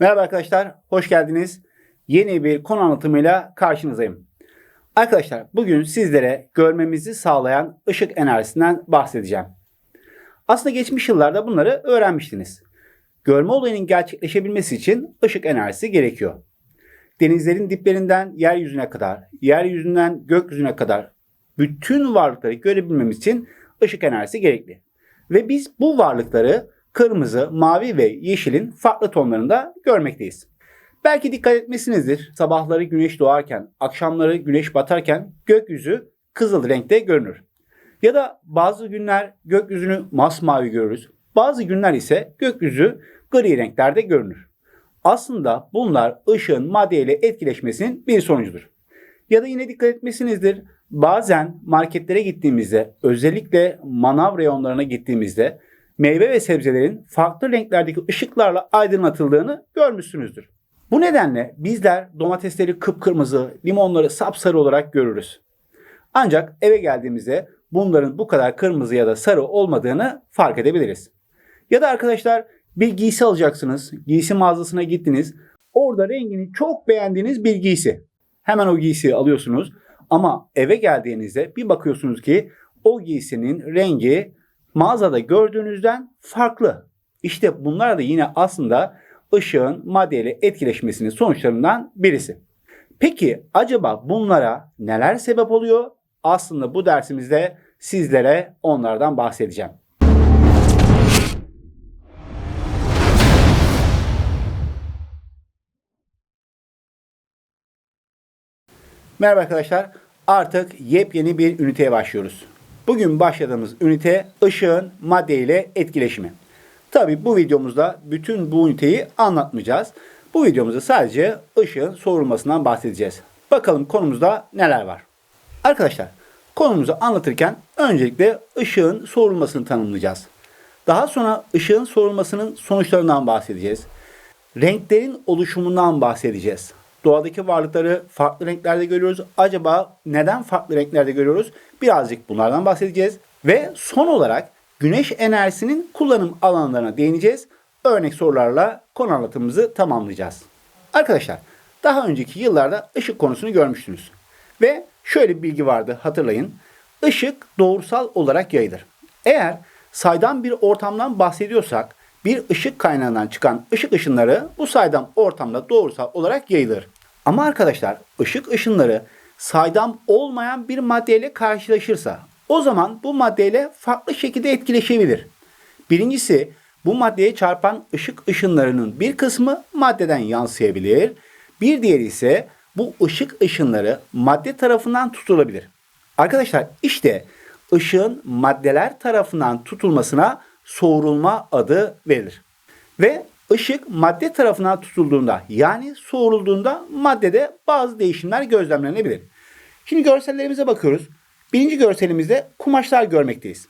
Merhaba arkadaşlar, hoş geldiniz. Yeni bir konu anlatımıyla karşınızdayım. Arkadaşlar bugün sizlere görmemizi sağlayan ışık enerjisinden bahsedeceğim. Aslında geçmiş yıllarda bunları öğrenmiştiniz. Görme olayının gerçekleşebilmesi için ışık enerjisi gerekiyor. Denizlerin diplerinden yeryüzüne kadar, yeryüzünden gökyüzüne kadar bütün varlıkları görebilmemiz için ışık enerjisi gerekli. Ve biz bu varlıkları kırmızı, mavi ve yeşilin farklı tonlarında görmekteyiz. Belki dikkat etmişsinizdir. Sabahları güneş doğarken, akşamları güneş batarken gökyüzü kızıl renkte görünür. Ya da bazı günler gökyüzünü masmavi görürüz. Bazı günler ise gökyüzü gri renklerde görünür. Aslında bunlar ışığın maddeyle etkileşmesinin bir sonucudur. Ya da yine dikkat etmişsinizdir. Bazen marketlere gittiğimizde özellikle manav reyonlarına gittiğimizde meyve ve sebzelerin farklı renklerdeki ışıklarla aydınlatıldığını görmüşsünüzdür. Bu nedenle bizler domatesleri kıpkırmızı, limonları sapsarı olarak görürüz. Ancak eve geldiğimizde bunların bu kadar kırmızı ya da sarı olmadığını fark edebiliriz. Ya da arkadaşlar bir giysi alacaksınız. Giysi mağazasına gittiniz. Orada rengini çok beğendiğiniz bir giysi. Hemen o giysiyi alıyorsunuz. Ama eve geldiğinizde bir bakıyorsunuz ki o giysinin rengi mağazada gördüğünüzden farklı. İşte bunlar da yine aslında ışığın maddeyle etkileşmesinin sonuçlarından birisi. Peki acaba bunlara neler sebep oluyor? Aslında bu dersimizde sizlere onlardan bahsedeceğim. Merhaba arkadaşlar. Artık yepyeni bir üniteye başlıyoruz. Bugün başladığımız ünite ışığın madde ile etkileşimi. Tabi bu videomuzda bütün bu üniteyi anlatmayacağız. Bu videomuzda sadece ışığın soğurmasından bahsedeceğiz. Bakalım konumuzda neler var. Arkadaşlar konumuzu anlatırken öncelikle ışığın soğurmasını tanımlayacağız. Daha sonra ışığın soğurmasının sonuçlarından bahsedeceğiz. Renklerin oluşumundan bahsedeceğiz. Doğadaki varlıkları farklı renklerde görüyoruz. Acaba neden farklı renklerde görüyoruz? Birazcık bunlardan bahsedeceğiz. Ve son olarak güneş enerjisinin kullanım alanlarına değineceğiz. Örnek sorularla konu anlatımımızı tamamlayacağız. Arkadaşlar daha önceki yıllarda ışık konusunu görmüştünüz. Ve şöyle bir bilgi vardı hatırlayın. Işık doğrusal olarak yayılır. Eğer saydam bir ortamdan bahsediyorsak bir ışık kaynağından çıkan ışık ışınları bu saydam ortamda doğrusal olarak yayılır. Ama arkadaşlar ışık ışınları saydam olmayan bir maddeyle karşılaşırsa o zaman bu maddeyle farklı şekilde etkileşebilir. Birincisi bu maddeye çarpan ışık ışınlarının bir kısmı maddeden yansıyabilir. Bir diğeri ise bu ışık ışınları madde tarafından tutulabilir. Arkadaşlar işte ışığın maddeler tarafından tutulmasına soğurulma adı verilir. Ve ışık madde tarafından tutulduğunda yani soğurulduğunda maddede bazı değişimler gözlemlenebilir. Şimdi görsellerimize bakıyoruz. Birinci görselimizde kumaşlar görmekteyiz.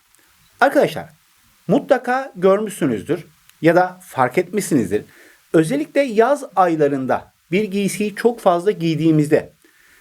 Arkadaşlar mutlaka görmüşsünüzdür ya da fark etmişsinizdir. Özellikle yaz aylarında bir giysiyi çok fazla giydiğimizde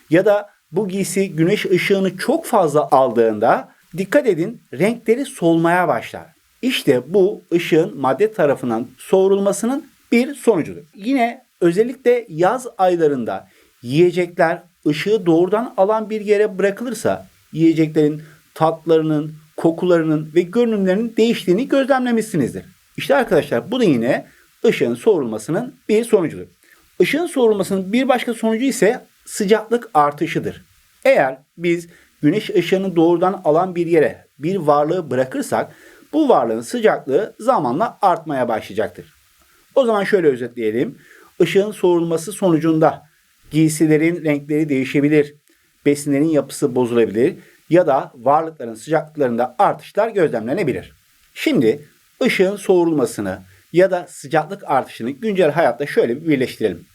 ya da bu giysi güneş ışığını çok fazla aldığında dikkat edin renkleri solmaya başlar. İşte bu ışığın madde tarafından soğurulmasının bir sonucudur. Yine özellikle yaz aylarında yiyecekler ışığı doğrudan alan bir yere bırakılırsa yiyeceklerin tatlarının, kokularının ve görünümlerinin değiştiğini gözlemlemişsinizdir. İşte arkadaşlar bu da yine ışığın soğurulmasının bir sonucudur. Işığın soğurulmasının bir başka sonucu ise sıcaklık artışıdır. Eğer biz güneş ışığını doğrudan alan bir yere bir varlığı bırakırsak bu varlığın sıcaklığı zamanla artmaya başlayacaktır. O zaman şöyle özetleyelim. Işığın soğurulması sonucunda giysilerin renkleri değişebilir, besinlerin yapısı bozulabilir ya da varlıkların sıcaklıklarında artışlar gözlemlenebilir. Şimdi ışığın soğurulmasını ya da sıcaklık artışını güncel hayatta şöyle bir birleştirelim.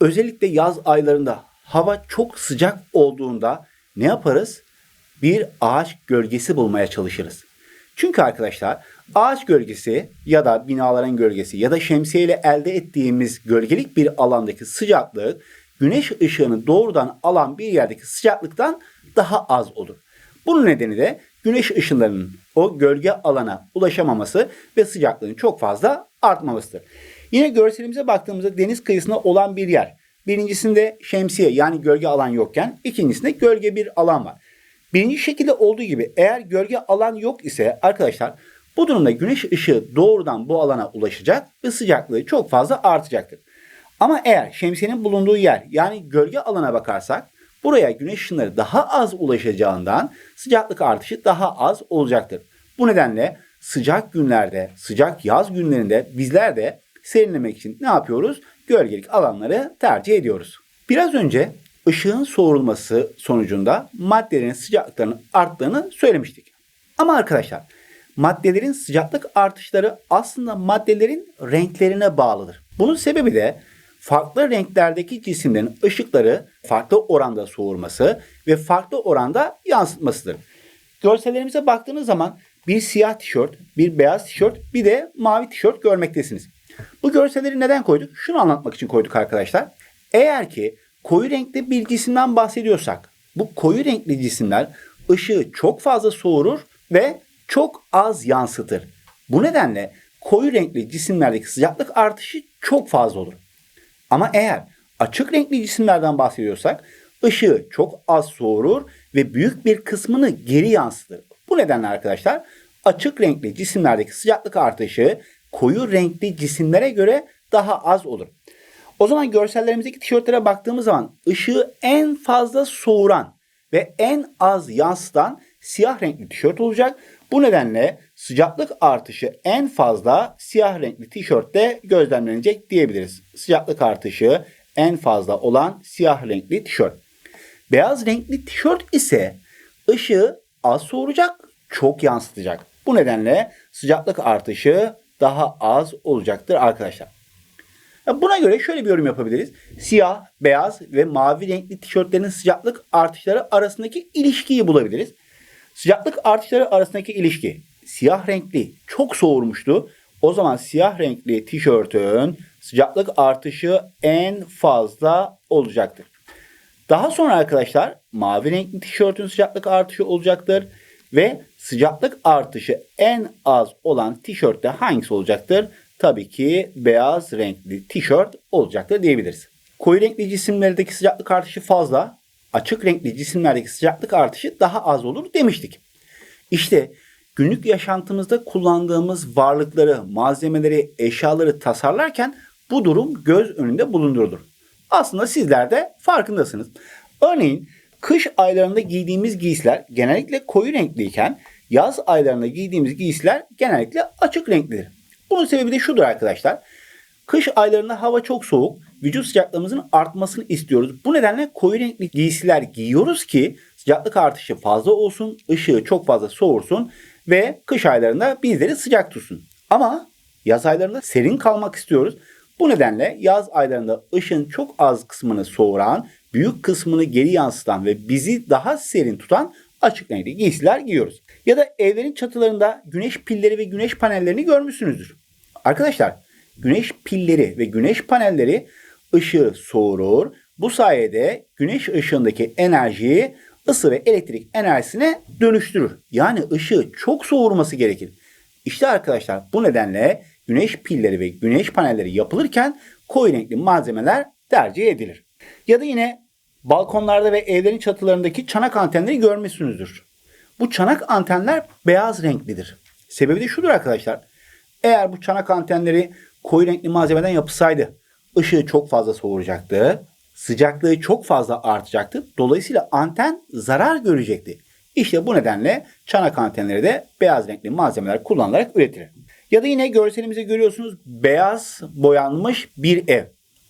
Özellikle yaz aylarında hava çok sıcak olduğunda ne yaparız? Bir ağaç gölgesi bulmaya çalışırız. Çünkü arkadaşlar ağaç gölgesi ya da binaların gölgesi ya da şemsiyeyle elde ettiğimiz gölgelik bir alandaki sıcaklık güneş ışığını doğrudan alan bir yerdeki sıcaklıktan daha az olur. Bunun nedeni de güneş ışınlarının o gölge alana ulaşamaması ve sıcaklığın çok fazla artmamasıdır. Yine görselimize baktığımızda deniz kıyısında olan bir yer. Birincisinde şemsiye yani gölge alan yokken ikincisinde gölge bir alan var. Birinci şekilde olduğu gibi eğer gölge alan yok ise arkadaşlar bu durumda güneş ışığı doğrudan bu alana ulaşacak ve sıcaklığı çok fazla artacaktır. Ama eğer şemsiyenin bulunduğu yer yani gölge alana bakarsak buraya güneş ışınları daha az ulaşacağından sıcaklık artışı daha az olacaktır. Bu nedenle sıcak günlerde, sıcak yaz günlerinde bizler de serinlemek için ne yapıyoruz? Gölgelik alanları tercih ediyoruz. Biraz önce ışığın soğurulması sonucunda maddelerin sıcaklıklarının arttığını söylemiştik. Ama arkadaşlar maddelerin sıcaklık artışları aslında maddelerin renklerine bağlıdır. Bunun sebebi de farklı renklerdeki cisimlerin ışıkları farklı oranda soğurması ve farklı oranda yansıtmasıdır. Görsellerimize baktığınız zaman bir siyah tişört, bir beyaz tişört, bir de mavi tişört görmektesiniz. Bu görselleri neden koyduk? Şunu anlatmak için koyduk arkadaşlar. Eğer ki koyu renkli bir cisimden bahsediyorsak, bu koyu renkli cisimler ışığı çok fazla soğurur ve çok az yansıtır. Bu nedenle koyu renkli cisimlerdeki sıcaklık artışı çok fazla olur. Ama eğer açık renkli cisimlerden bahsediyorsak ışığı çok az soğurur ve büyük bir kısmını geri yansıtır. Bu nedenle arkadaşlar açık renkli cisimlerdeki sıcaklık artışı koyu renkli cisimlere göre daha az olur. O zaman görsellerimizdeki tişörtlere baktığımız zaman ışığı en fazla soğuran ve en az yansıtan siyah renkli tişört olacak. Bu nedenle sıcaklık artışı en fazla siyah renkli tişörtte gözlemlenecek diyebiliriz. Sıcaklık artışı en fazla olan siyah renkli tişört. Beyaz renkli tişört ise ışığı az soğuracak, çok yansıtacak. Bu nedenle sıcaklık artışı daha az olacaktır arkadaşlar. Buna göre şöyle bir yorum yapabiliriz. Siyah, beyaz ve mavi renkli tişörtlerin sıcaklık artışları arasındaki ilişkiyi bulabiliriz. Sıcaklık artışları arasındaki ilişki siyah renkli çok soğurmuştu. O zaman siyah renkli tişörtün sıcaklık artışı en fazla olacaktır. Daha sonra arkadaşlar mavi renkli tişörtün sıcaklık artışı olacaktır. Ve sıcaklık artışı en az olan tişörtte hangisi olacaktır? Tabii ki beyaz renkli tişört olacaktır diyebiliriz. Koyu renkli cisimlerdeki sıcaklık artışı fazla, açık renkli cisimlerdeki sıcaklık artışı daha az olur demiştik. İşte günlük yaşantımızda kullandığımız varlıkları, malzemeleri, eşyaları tasarlarken bu durum göz önünde bulundurulur. Aslında sizler de farkındasınız. Örneğin kış aylarında giydiğimiz giysiler genellikle koyu renkliyken yaz aylarında giydiğimiz giysiler genellikle açık renklidir. Bunun sebebi de şudur arkadaşlar. Kış aylarında hava çok soğuk, vücut sıcaklığımızın artmasını istiyoruz. Bu nedenle koyu renkli giysiler giyiyoruz ki sıcaklık artışı fazla olsun, ışığı çok fazla soğursun ve kış aylarında bizleri sıcak tutsun. Ama yaz aylarında serin kalmak istiyoruz. Bu nedenle yaz aylarında ışın çok az kısmını soğuran, büyük kısmını geri yansıtan ve bizi daha serin tutan açık renkli giysiler giyiyoruz. Ya da evlerin çatılarında güneş pilleri ve güneş panellerini görmüşsünüzdür. Arkadaşlar güneş pilleri ve güneş panelleri ışığı soğurur. Bu sayede güneş ışığındaki enerjiyi ısı ve elektrik enerjisine dönüştürür. Yani ışığı çok soğurması gerekir. İşte arkadaşlar bu nedenle güneş pilleri ve güneş panelleri yapılırken koyu renkli malzemeler tercih edilir. Ya da yine balkonlarda ve evlerin çatılarındaki çanak antenleri görmüşsünüzdür. Bu çanak antenler beyaz renklidir. Sebebi de şudur arkadaşlar. Eğer bu çanak antenleri koyu renkli malzemeden yapılsaydı ışığı çok fazla soğuracaktı. Sıcaklığı çok fazla artacaktı. Dolayısıyla anten zarar görecekti. İşte bu nedenle çanak antenleri de beyaz renkli malzemeler kullanılarak üretilir. Ya da yine görselimizde görüyorsunuz beyaz boyanmış bir ev.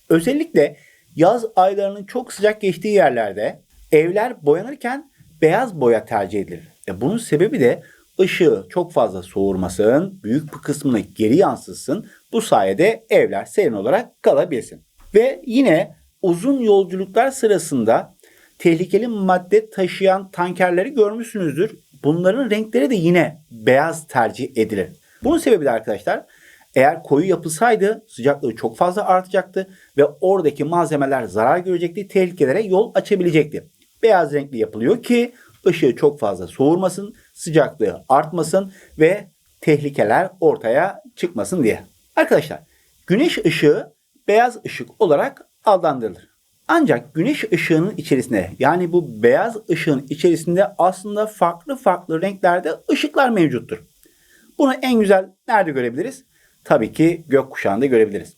Özellikle yaz aylarının çok sıcak geçtiği yerlerde evler boyanırken beyaz boya tercih edilir. E bunun sebebi de ışığı çok fazla soğurmasın, büyük bir kısmını geri yansıtsın. Bu sayede evler serin olarak kalabilsin. Ve yine uzun yolculuklar sırasında tehlikeli madde taşıyan tankerleri görmüşsünüzdür. Bunların renkleri de yine beyaz tercih edilir. Bunun sebebi de arkadaşlar eğer koyu yapılsaydı sıcaklığı çok fazla artacaktı ve oradaki malzemeler zarar görecekti, tehlikelere yol açabilecekti. Beyaz renkli yapılıyor ki ışığı çok fazla soğurmasın, sıcaklığı artmasın ve tehlikeler ortaya çıkmasın diye. Arkadaşlar Güneş ışığı beyaz ışık olarak adlandırılır. Ancak güneş ışığının içerisinde yani bu beyaz ışığın içerisinde aslında farklı farklı renklerde ışıklar mevcuttur. Bunu en güzel nerede görebiliriz? Tabii ki gökkuşağında görebiliriz.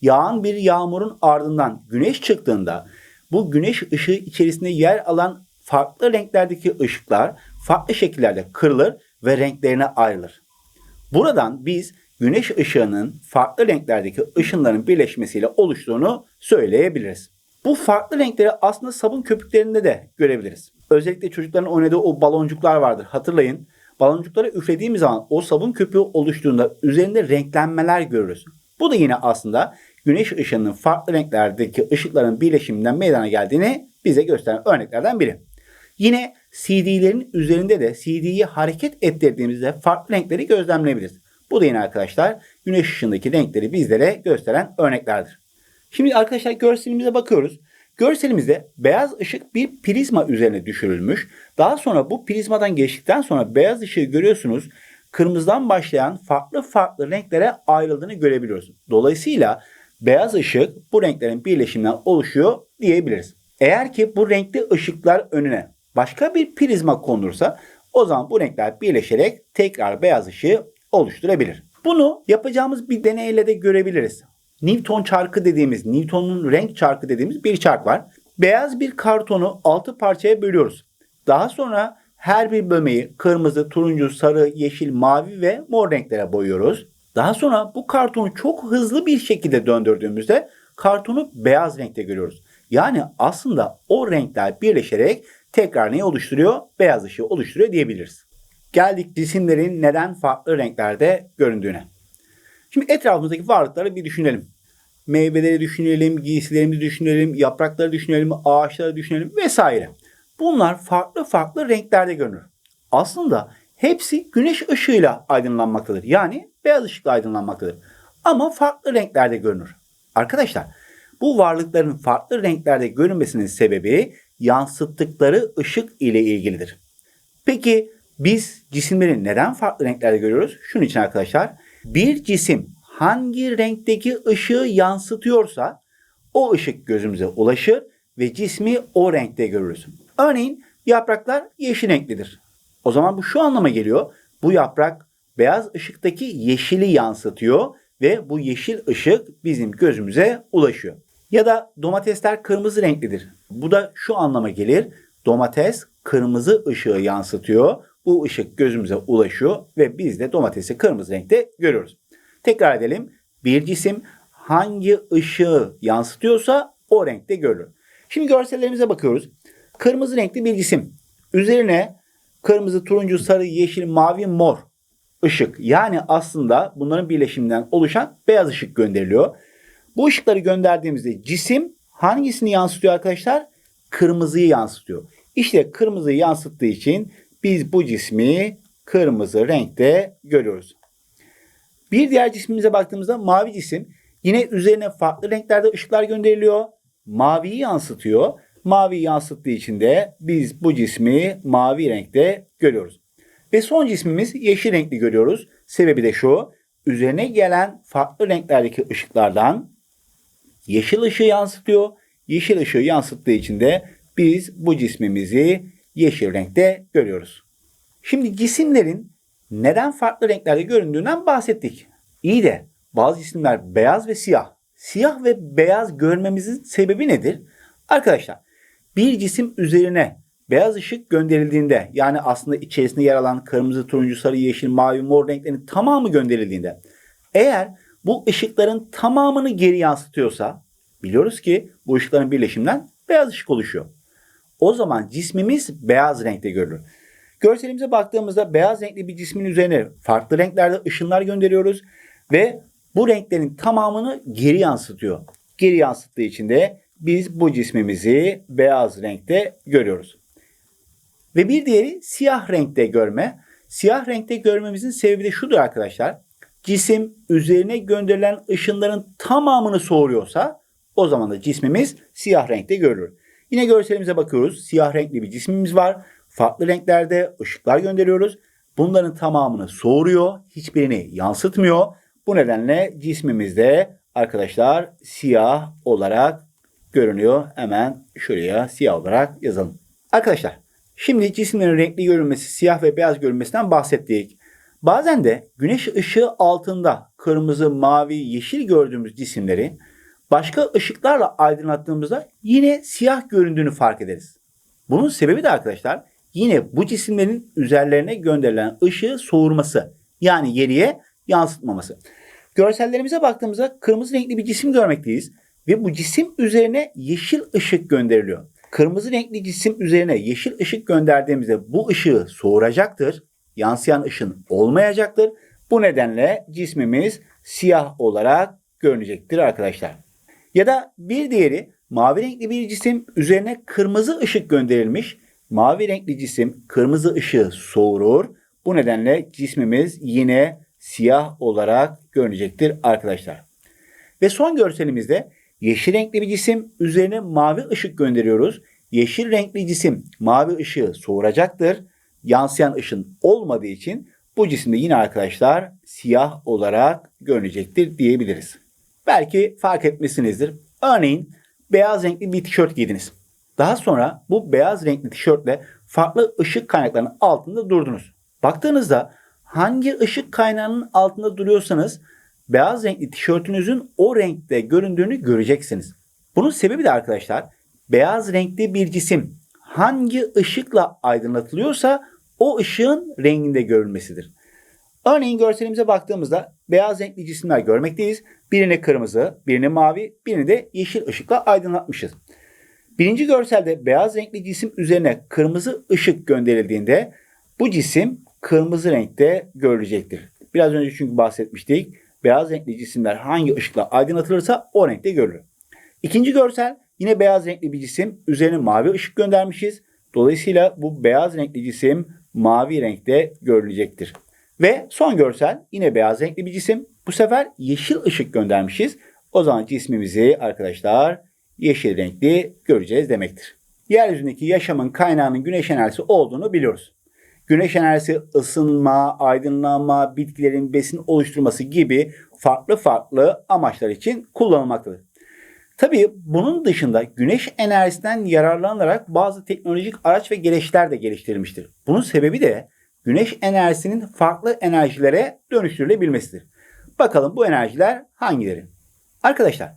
Yağan bir yağmurun ardından güneş çıktığında bu güneş ışığı içerisinde yer alan farklı renklerdeki ışıklar farklı şekillerde kırılır ve renklerine ayrılır. Buradan biz güneş ışığının farklı renklerdeki ışınların birleşmesiyle oluştuğunu söyleyebiliriz. Bu farklı renkleri aslında sabun köpüklerinde de görebiliriz. Özellikle çocukların oynadığı o baloncuklar vardır. Hatırlayın. Baloncukları üflediğimiz zaman o sabun köpüğü oluştuğunda üzerinde renklenmeler görürüz. Bu da yine aslında güneş ışığının farklı renklerdeki ışıkların birleşiminden meydana geldiğini bize gösteren örneklerden biri. Yine CD'lerin üzerinde de CD'yi hareket ettirdiğimizde farklı renkleri gözlemleyebiliriz. Bu da yine arkadaşlar güneş ışığındaki renkleri bizlere gösteren örneklerdir. Şimdi arkadaşlar görselimize bakıyoruz. Görselimizde beyaz ışık bir prizma üzerine düşürülmüş. Daha sonra bu prizmadan geçtikten sonra beyaz ışığı görüyorsunuz. Kırmızıdan başlayan farklı farklı renklere ayrıldığını görebiliyoruz. Dolayısıyla beyaz ışık bu renklerin birleşiminden oluşuyor diyebiliriz. Eğer ki bu renkli ışıklar önüne başka bir prizma konulursa o zaman bu renkler birleşerek tekrar beyaz ışığı oluşturabilir. Bunu yapacağımız bir deneyle de görebiliriz. Newton çarkı dediğimiz, Newton'un renk çarkı dediğimiz bir çark var. Beyaz bir kartonu 6 parçaya bölüyoruz. Daha sonra her bir bölmeyi kırmızı, turuncu, sarı, yeşil, mavi ve mor renklere boyuyoruz. Daha sonra bu kartonu çok hızlı bir şekilde döndürdüğümüzde kartonu beyaz renkte görüyoruz. Yani aslında o renkler birleşerek tekrar neyi oluşturuyor? Beyaz ışığı oluşturuyor diyebiliriz. Geldik cisimlerin neden farklı renklerde göründüğüne. Şimdi etrafımızdaki varlıkları bir düşünelim. Meyveleri düşünelim, giysilerimizi düşünelim, yaprakları düşünelim, ağaçları düşünelim vesaire. Bunlar farklı farklı renklerde görünür. Aslında hepsi güneş ışığıyla aydınlanmaktadır. Yani beyaz ışıkla aydınlanmaktadır. Ama farklı renklerde görünür. Arkadaşlar bu varlıkların farklı renklerde görünmesinin sebebi yansıttıkları ışık ile ilgilidir. Peki biz cisimleri neden farklı renklerde görüyoruz? Şunun için arkadaşlar. Bir cisim hangi renkteki ışığı yansıtıyorsa o ışık gözümüze ulaşır ve cismi o renkte görürüz. Örneğin yapraklar yeşil renklidir. O zaman bu şu anlama geliyor. Bu yaprak beyaz ışıktaki yeşili yansıtıyor ve bu yeşil ışık bizim gözümüze ulaşıyor. Ya da domatesler kırmızı renklidir. Bu da şu anlama gelir. Domates kırmızı ışığı yansıtıyor. Bu ışık gözümüze ulaşıyor ve biz de domatesi kırmızı renkte görüyoruz. Tekrar edelim. Bir cisim hangi ışığı yansıtıyorsa o renkte görülür. Şimdi görsellerimize bakıyoruz. Kırmızı renkli bir cisim. Üzerine kırmızı, turuncu, sarı, yeşil, mavi, mor ışık. Yani aslında bunların birleşiminden oluşan beyaz ışık gönderiliyor. Bu ışıkları gönderdiğimizde cisim hangisini yansıtıyor arkadaşlar? Kırmızıyı yansıtıyor. İşte kırmızıyı yansıttığı için biz bu cismi kırmızı renkte görüyoruz. Bir diğer cismimize baktığımızda mavi cisim yine üzerine farklı renklerde ışıklar gönderiliyor. Maviyi yansıtıyor. Mavi yansıttığı için de biz bu cismi mavi renkte görüyoruz. Ve son cismimiz yeşil renkli görüyoruz. Sebebi de şu. Üzerine gelen farklı renklerdeki ışıklardan yeşil ışığı yansıtıyor. Yeşil ışığı yansıttığı için de biz bu cismimizi yeşil renkte görüyoruz. Şimdi cisimlerin neden farklı renklerde göründüğünden bahsettik. İyi de bazı cisimler beyaz ve siyah. Siyah ve beyaz görmemizin sebebi nedir? Arkadaşlar bir cisim üzerine beyaz ışık gönderildiğinde yani aslında içerisinde yer alan kırmızı, turuncu, sarı, yeşil, mavi, mor renklerin tamamı gönderildiğinde eğer bu ışıkların tamamını geri yansıtıyorsa biliyoruz ki bu ışıkların birleşiminden beyaz ışık oluşuyor. O zaman cismimiz beyaz renkte görülür. Görselimize baktığımızda beyaz renkli bir cismin üzerine farklı renklerde ışınlar gönderiyoruz ve bu renklerin tamamını geri yansıtıyor. Geri yansıttığı için de biz bu cismimizi beyaz renkte görüyoruz. Ve bir diğeri siyah renkte görme. Siyah renkte görmemizin sebebi de şudur arkadaşlar. Cisim üzerine gönderilen ışınların tamamını soğuruyorsa o zaman da cismimiz siyah renkte görülür. Yine görselimize bakıyoruz. Siyah renkli bir cismimiz var. Farklı renklerde ışıklar gönderiyoruz. Bunların tamamını soğuruyor. Hiçbirini yansıtmıyor. Bu nedenle cismimizde arkadaşlar siyah olarak görünüyor. Hemen şuraya siyah olarak yazalım. Arkadaşlar şimdi cisimlerin renkli görünmesi, siyah ve beyaz görünmesinden bahsettik. Bazen de güneş ışığı altında kırmızı, mavi, yeşil gördüğümüz cisimleri başka ışıklarla aydınlattığımızda yine siyah göründüğünü fark ederiz. Bunun sebebi de arkadaşlar yine bu cisimlerin üzerlerine gönderilen ışığı soğurması yani geriye yansıtmaması. Görsellerimize baktığımızda kırmızı renkli bir cisim görmekteyiz ve bu cisim üzerine yeşil ışık gönderiliyor. Kırmızı renkli cisim üzerine yeşil ışık gönderdiğimizde bu ışığı soğuracaktır. Yansıyan ışın olmayacaktır. Bu nedenle cismimiz siyah olarak görünecektir arkadaşlar. Ya da bir diğeri mavi renkli bir cisim üzerine kırmızı ışık gönderilmiş. Mavi renkli cisim kırmızı ışığı soğurur. Bu nedenle cismimiz yine siyah olarak görünecektir arkadaşlar. Ve son görselimizde yeşil renkli bir cisim üzerine mavi ışık gönderiyoruz. Yeşil renkli cisim mavi ışığı soğuracaktır. Yansıyan ışın olmadığı için bu cisimde yine arkadaşlar siyah olarak görünecektir diyebiliriz. Belki fark etmişsinizdir. Örneğin beyaz renkli bir tişört giydiniz. Daha sonra bu beyaz renkli tişörtle farklı ışık kaynaklarının altında durdunuz. Baktığınızda hangi ışık kaynağının altında duruyorsanız beyaz renkli tişörtünüzün o renkte göründüğünü göreceksiniz. Bunun sebebi de arkadaşlar beyaz renkli bir cisim hangi ışıkla aydınlatılıyorsa o ışığın renginde görülmesidir. Örneğin görselimize baktığımızda beyaz renkli cisimler görmekteyiz. Birini kırmızı, birini mavi, birini de yeşil ışıkla aydınlatmışız. Birinci görselde beyaz renkli cisim üzerine kırmızı ışık gönderildiğinde bu cisim kırmızı renkte görülecektir. Biraz önce çünkü bahsetmiştik. Beyaz renkli cisimler hangi ışıkla aydınlatılırsa o renkte görülür. İkinci görsel yine beyaz renkli bir cisim üzerine mavi ışık göndermişiz. Dolayısıyla bu beyaz renkli cisim mavi renkte görülecektir. Ve son görsel yine beyaz renkli bir cisim. Bu sefer yeşil ışık göndermişiz. O zaman cismimizi arkadaşlar yeşil renkli göreceğiz demektir. Yeryüzündeki yaşamın kaynağının güneş enerjisi olduğunu biliyoruz. Güneş enerjisi ısınma, aydınlanma, bitkilerin besin oluşturması gibi farklı farklı amaçlar için kullanılmaktadır. Tabii bunun dışında güneş enerjisinden yararlanarak bazı teknolojik araç ve gereçler de geliştirilmiştir. Bunun sebebi de güneş enerjisinin farklı enerjilere dönüştürülebilmesidir. Bakalım bu enerjiler hangileri? Arkadaşlar,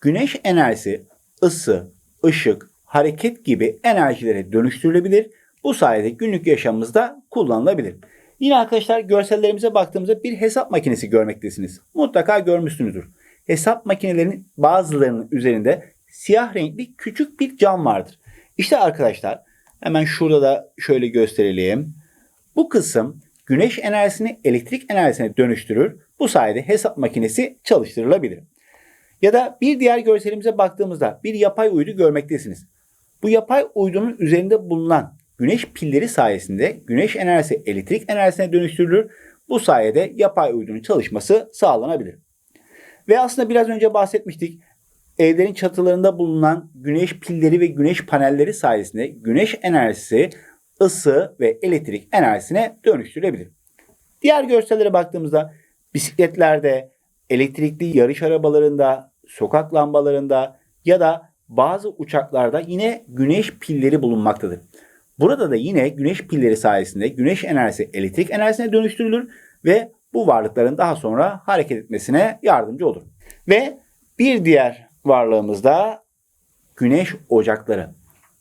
güneş enerjisi ısı, ışık, hareket gibi enerjilere dönüştürülebilir. Bu sayede günlük yaşamımızda kullanılabilir. Yine arkadaşlar görsellerimize baktığımızda bir hesap makinesi görmektesiniz. Mutlaka görmüşsünüzdür. Hesap makinelerinin bazılarının üzerinde siyah renkli küçük bir cam vardır. İşte arkadaşlar hemen şurada da şöyle gösterelim. Bu kısım güneş enerjisini elektrik enerjisine dönüştürür. Bu sayede hesap makinesi çalıştırılabilir. Ya da bir diğer görselimize baktığımızda bir yapay uydu görmektesiniz. Bu yapay uydunun üzerinde bulunan güneş pilleri sayesinde güneş enerjisi elektrik enerjisine dönüştürülür. Bu sayede yapay uydunun çalışması sağlanabilir. Ve aslında biraz önce bahsetmiştik. Evlerin çatılarında bulunan güneş pilleri ve güneş panelleri sayesinde güneş enerjisi ısı ve elektrik enerjisine dönüştürülebilir. Diğer görsellere baktığımızda bisikletlerde, elektrikli yarış arabalarında, sokak lambalarında ya da bazı uçaklarda yine güneş pilleri bulunmaktadır. Burada da yine güneş pilleri sayesinde güneş enerjisi elektrik enerjisine dönüştürülür ve bu varlıkların daha sonra hareket etmesine yardımcı olur. Ve bir diğer varlığımız da güneş ocakları.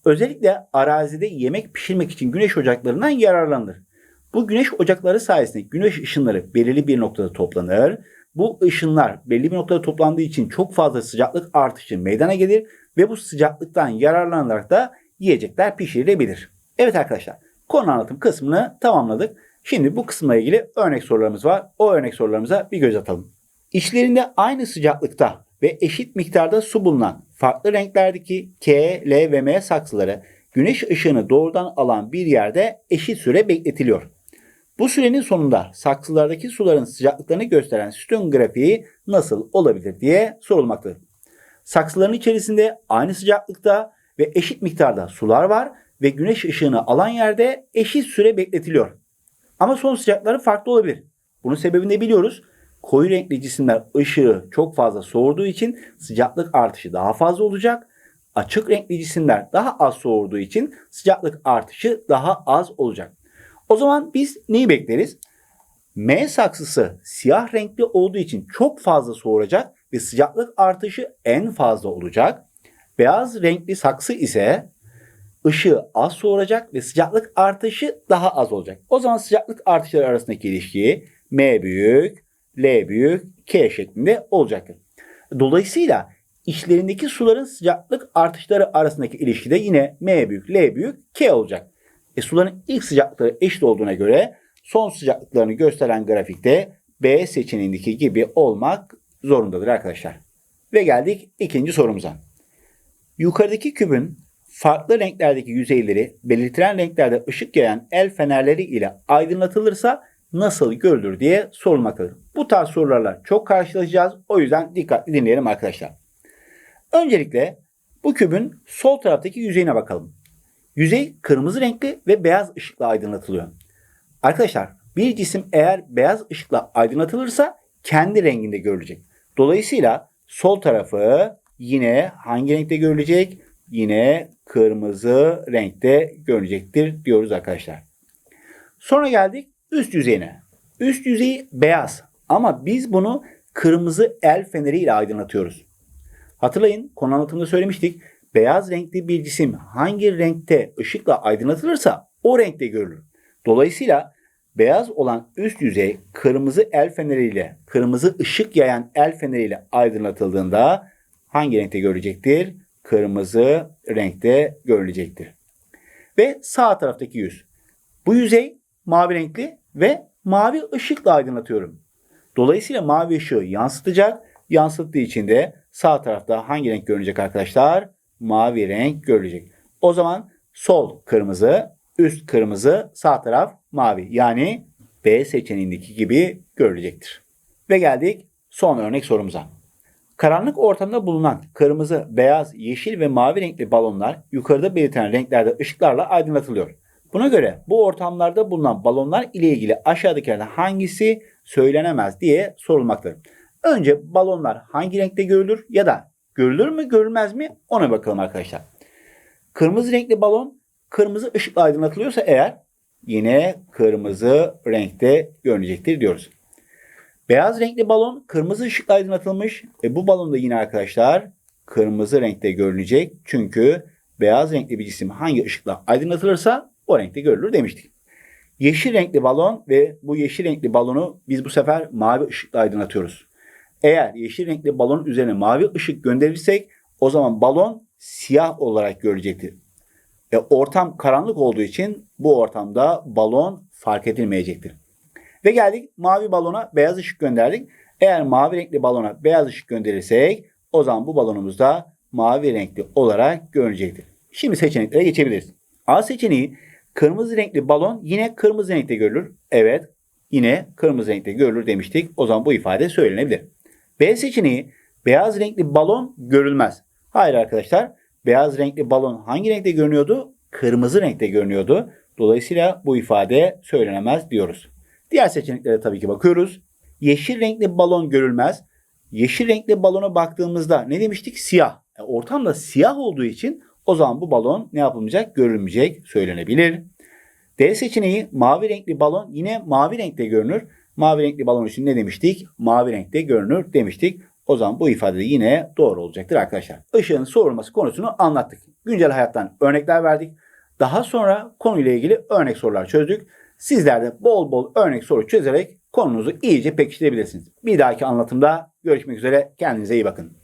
Özellikle arazide yemek pişirmek için güneş ocaklarından yararlanılır. Bu güneş ocakları sayesinde güneş ışınları belirli bir noktada toplanır. Bu ışınlar belli bir noktada toplandığı için çok fazla sıcaklık artışı meydana gelir ve bu sıcaklıktan yararlanarak da yiyecekler pişirilebilir. Evet arkadaşlar konu anlatım kısmını tamamladık. Şimdi bu kısımla ilgili örnek sorularımız var. O örnek sorularımıza bir göz atalım. İçlerinde aynı sıcaklıkta ve eşit miktarda su bulunan farklı renklerdeki K, L ve M saksıları güneş ışığını doğrudan alan bir yerde eşit süre bekletiliyor. Bu sürenin sonunda saksılardaki suların sıcaklıklarını gösteren sütun grafiği nasıl olabilir diye sorulmaktadır. Saksıların içerisinde aynı sıcaklıkta ve eşit miktarda sular var ve güneş ışığını alan yerde eşit süre bekletiliyor. Ama son sıcakları farklı olabilir. Bunun sebebini de biliyoruz. koyu renkli cisimler ışığı çok fazla soğurduğu için sıcaklık artışı daha fazla olacak. Açık renkli cisimler daha az soğurduğu için sıcaklık artışı daha az olacak. O zaman biz neyi bekleriz? M saksısı siyah renkli olduğu için çok fazla soğuracak ve sıcaklık artışı en fazla olacak. Beyaz renkli saksı ise ışığı az soğuracak ve sıcaklık artışı daha az olacak. O zaman sıcaklık artışları arasındaki ilişki M büyük, L büyük, K şeklinde olacaktır. Dolayısıyla içlerindeki suların sıcaklık artışları arasındaki ilişki de yine M büyük, L büyük, K olacak. E, suların ilk sıcaklıkları eşit olduğuna göre son sıcaklıklarını gösteren grafikte B seçeneğindeki gibi olmak zorundadır arkadaşlar. Ve geldik ikinci sorumuza. Yukarıdaki kübün farklı renklerdeki yüzeyleri belirtilen renklerde ışık yayan el fenerleri ile aydınlatılırsa nasıl görülür diye sorulmaktadır. Bu tarz sorularla çok karşılaşacağız. O yüzden dikkatli dinleyelim arkadaşlar. Öncelikle bu kübün sol taraftaki yüzeyine bakalım. Yüzey kırmızı renkli ve beyaz ışıkla aydınlatılıyor. Arkadaşlar bir cisim eğer beyaz ışıkla aydınlatılırsa kendi renginde görülecek. Dolayısıyla sol tarafı yine hangi renkte görülecek? Yine kırmızı renkte görünecektir diyoruz arkadaşlar. Sonra geldik üst yüzeyine. Üst yüzeyi beyaz ama biz bunu kırmızı el feneri ile aydınlatıyoruz. Hatırlayın konu anlatımında söylemiştik. Beyaz renkli bir cisim hangi renkte ışıkla aydınlatılırsa o renkte görülür. Dolayısıyla beyaz olan üst yüzey kırmızı el feneriyle, kırmızı ışık yayan el feneriyle aydınlatıldığında hangi renkte görecektir? Kırmızı renkte görülecektir. Ve sağ taraftaki yüz. Bu yüzey mavi renkli ve mavi ışıkla aydınlatıyorum. Dolayısıyla mavi ışığı yansıtacak. Yansıttığı için de sağ tarafta hangi renk görünecek arkadaşlar? Mavi renk görülecek. O zaman sol kırmızı, üst kırmızı, sağ taraf mavi. Yani B seçeneğindeki gibi görülecektir. Ve geldik son örnek sorumuza. Karanlık ortamda bulunan kırmızı, beyaz, yeşil ve mavi renkli balonlar yukarıda belirtilen renklerde ışıklarla aydınlatılıyor. Buna göre bu ortamlarda bulunan balonlar ile ilgili aşağıdakilerden hangisi söylenemez diye sorulmaktadır. Önce balonlar hangi renkte görülür ya da görülür mü görülmez mi ona bakalım arkadaşlar. Kırmızı renkli balon kırmızı ışıkla aydınlatılıyorsa eğer yine kırmızı renkte görünecektir diyoruz. Beyaz renkli balon kırmızı ışıkla aydınlatılmış. E bu balon da yine arkadaşlar kırmızı renkte görünecek. Çünkü beyaz renkli bir cisim hangi ışıkla aydınlatılırsa o renkte görülür demiştik. Yeşil renkli balon ve bu yeşil renkli balonu biz bu sefer mavi ışıkla aydınlatıyoruz. Eğer yeşil renkli balonun üzerine mavi ışık gönderirsek o zaman balon siyah olarak görecektir. E, ortam karanlık olduğu için bu ortamda balon fark edilmeyecektir. Ve geldik mavi balona beyaz ışık gönderdik. Eğer mavi renkli balona beyaz ışık gönderirsek o zaman bu balonumuz da mavi renkli olarak görünecektir. Şimdi seçeneklere geçebiliriz. A seçeneği kırmızı renkli balon yine kırmızı renkte görülür. Evet yine kırmızı renkte görülür demiştik. O zaman bu ifade söylenebilir. B seçeneği beyaz renkli balon görülmez. Hayır arkadaşlar beyaz renkli balon hangi renkte görünüyordu? Kırmızı renkte görünüyordu. Dolayısıyla bu ifade söylenemez diyoruz. Diğer seçeneklere tabii ki bakıyoruz. Yeşil renkli balon görülmez. Yeşil renkli balona baktığımızda ne demiştik? Siyah. E, ortamda siyah olduğu için o zaman bu balon ne yapılmayacak? Görülmeyecek söylenebilir. D seçeneği mavi renkli balon yine mavi renkte görünür. Mavi renkli balon için ne demiştik? Mavi renkte görünür demiştik. O zaman bu ifade de yine doğru olacaktır arkadaşlar. Işığın soğurması konusunu anlattık. Güncel hayattan örnekler verdik. Daha sonra konuyla ilgili örnek sorular çözdük. Sizler de bol bol örnek soru çözerek konunuzu iyice pekiştirebilirsiniz. Bir dahaki anlatımda görüşmek üzere. Kendinize iyi bakın.